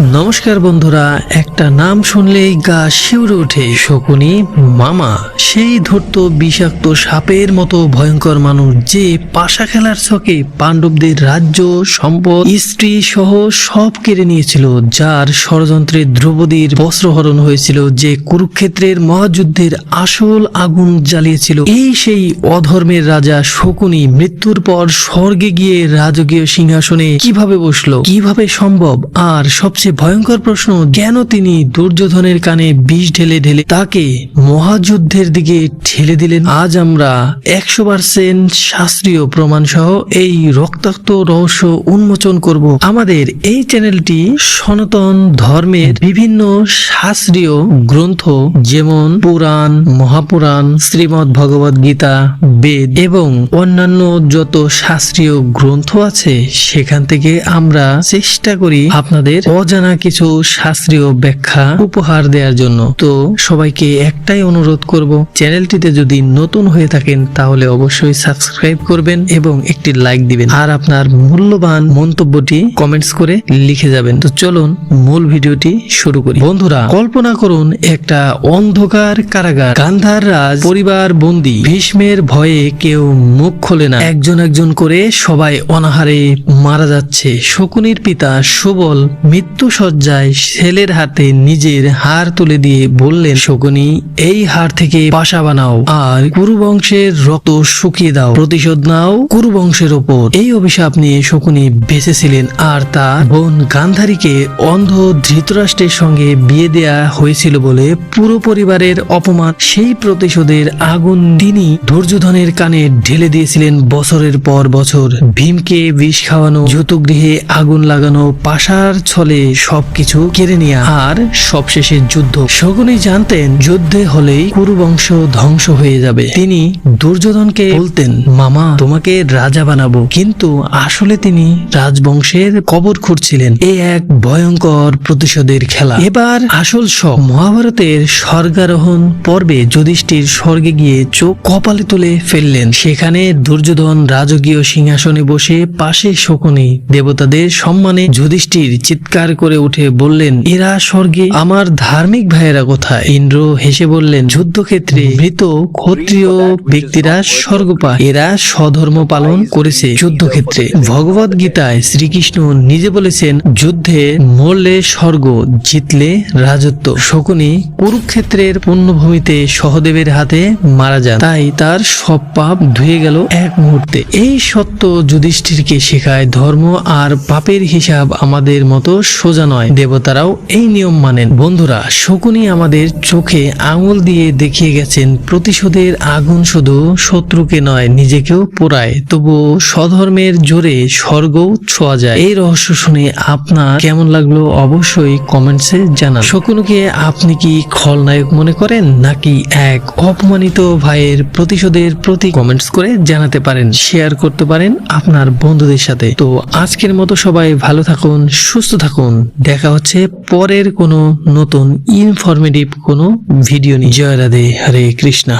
নমস্কার বন্ধুরা, একটা নাম শুনলেই গা শিউরে ওঠে শকুনি। মামা, সেই ধূর্ত বিষাক্ত সাপের মতো ভয়ঙ্কর মানুষ যে পাশা খেলার ছকে পাণ্ডবদের রাজ্য, সম্পদ, স্ত্রী সহ সব কেড়ে নিয়েছিল, যার ষড়যন্ত্রে দ্রৌপদীর বস্ত্রহরণ হয়েছিল, যে কুরুক্ষেত্রের মহাযুদ্ধের আসল আগুন জ্বালিয়েছিল। এই সেই অধর্মের রাজা শকুনি মৃত্যুর পর স্বর্গে গিয়ে রাজকীয় সিংহাসনে কীভাবে বসল, কীভাবে সম্ভব, আর সবচেয়ে ভয়ঙ্কর প্রশ্ন, কেন তিনি দুর্যোধনের কানে বিষ ঢেলে ঢেলে তাকে মহাযুদ্ধের দিকে ঠেলে দিলেন? আজ আমরা একশো পার্সেন্ট শাস্ত্রীয় প্রমাণ সহ এই রক্তাক্ত রহস্য উন্মোচন করব। আমাদের এই চ্যানেলটি সনাতন ধর্মের বিভিন্ন শাস্ত্রীয় গ্রন্থ, যেমন পুরাণ, মহাপুরাণ শ্রীমৎ ভগবদ গীতা, বেদ এবং অন্যান্য যত শাস্ত্রীয় গ্রন্থ আছে, সেখান থেকে আমরা চেষ্টা করি আপনাদের অজানা কিছু শাস্ত্রীয় ব্যাখ্যা উপহার দেওয়ার জন্য তো সবাইকে একটাই অনুরোধ করব, চ্যানেলটিতে যদি নতুন হয়ে থাকেন তাহলে অবশ্যই সাবস্ক্রাইব করবেন এবং একটি লাইক দিবেন। আর আপনার মূল্যবান মন্তব্যটি কমেন্টস করে লিখে যাবেন। তো চলুন মূল ভিডিওটি শুরু করি। বন্ধুরা, কল্পনা করুন একটা অন্ধকার কারাগার। গান্ধার রাজ পরিবার বন্দী। ভীষ্মের ভয়ে কেউ মুখ খোলে না। একজন একজন করে সবাই অনাহারে মারা যাচ্ছে। শকুনির পিতা সুবল মৃত্যু সজ্জায় ছেলের হাতে নিজের হার তুলে দিয়ে বললেন, শকুনি, এই হার থেকে পাশা বানাও আর কুরু বংশের রক্ত শুকিয়ে দাও, প্রতিশোধ নাও কুরু বংশের ওপর। এই অভিশাপ নিয়ে শকুনি বেঁচেছিলেন আর তার বোন গান্ধারীকে অন্ধ ধৃতরাষ্ট্রের সঙ্গে বিয়ে দেয়া হয়েছিল বলে পুরো পরিবারের অপমান। সেই প্রতিশোধের আগুন তিনি দুর্যোধনের কানে ঢেলে দিয়েছিলেন বছরের পর বছর। ভীমকে বিষ খাওয়ানো যুতগৃহে আগুন লাগানো, পাশার ছলে সবকিছু কেড়ে নেওয়া আর সবশেষে যুদ্ধ। শকুনি জানতেন যুদ্ধে হলেই কুরুবংশ ধ্বংস হয়ে যাবে। তিনি দুর্যোধনকে বলতেন, মামা, তোমাকে রাজা বানাবো। কিন্তু আসলে তিনি রাজবংশের কবর খুঁড়ছিলেন এ এক ভয়ঙ্কর প্রতিশোধের খেলা। এবার আসল সব মহাভারতের স্বর্গারোহণ পর্বে যুধিষ্ঠির স্বর্গে গিয়ে চোখ কপালে তুলে ফেললেন। সেখানে দুর্যোধন রাজকীয় সিংহাসনে বসে পাশে শকুনি দেবতাদের সম্মানে যুধিষ্ঠির চিৎকার করে উঠে বললেন, এরা স্বর্গে, আমার ধার্মিক ভাইয়েরা কোথায়? ইন্দ্র হেসে বললেন, যুদ্ধক্ষেত্রে মৃত ক্ষত্রিয় ব্যক্তিরা স্বর্গপা এরা স্বধর্ম পালন করেছে যুদ্ধক্ষেত্রে। ভগবত গীতায় শ্রীকৃষ্ণ নিজে বলেছেন, যুদ্ধে মরলে স্বর্গ, জিতলে রাজত্ব। শকুনি কুরুক্ষেত্রের পুণ্যভূমিতে সহদেবের হাতে মারা যান। তাই তার সব পাপ ধুয়ে গেল এক মুহূর্তে। এই সত্য যুধিষ্ঠিরকে শেখায়, ধর্ম আর পাপের হিসাব আমাদের মতো সোজা নয়। দেবতারাও এই নিয়ম মানেন। বন্ধুরা শকুনি আমাদের চোখে আঙুল দিয়ে দেখিয়ে গেছেন, প্রতিশোধের আগুন শুধু শত্রুকে নয়, নিজেকেও পোড়ায়। তবু স্বধর্মের জোরে স্বর্গও ছোঁয়া যায়। এই রহস্য শুনে আপনার কেমন লাগল অবশ্যই কমেন্টসে জানান। শকুনকে আপনি কি খলনায়ক মনে করেন, নাকি এক অপমানিত ভাইয়ের প্রতিশোধের প্রতি কমেন্টস করে জানাতে পারেন, শেয়ার করতে পারেন আপনার বন্ধুদের সাথে। তো আজকের মতো সবাই ভালো থাকুন, সুস্থ থাকুন। দেখা হচ্ছে পরের কোনো নতুন ইনফরমেটিভ কোনো ভিডিও নিয়ে। জয় রাধে হরে কৃষ্ণা।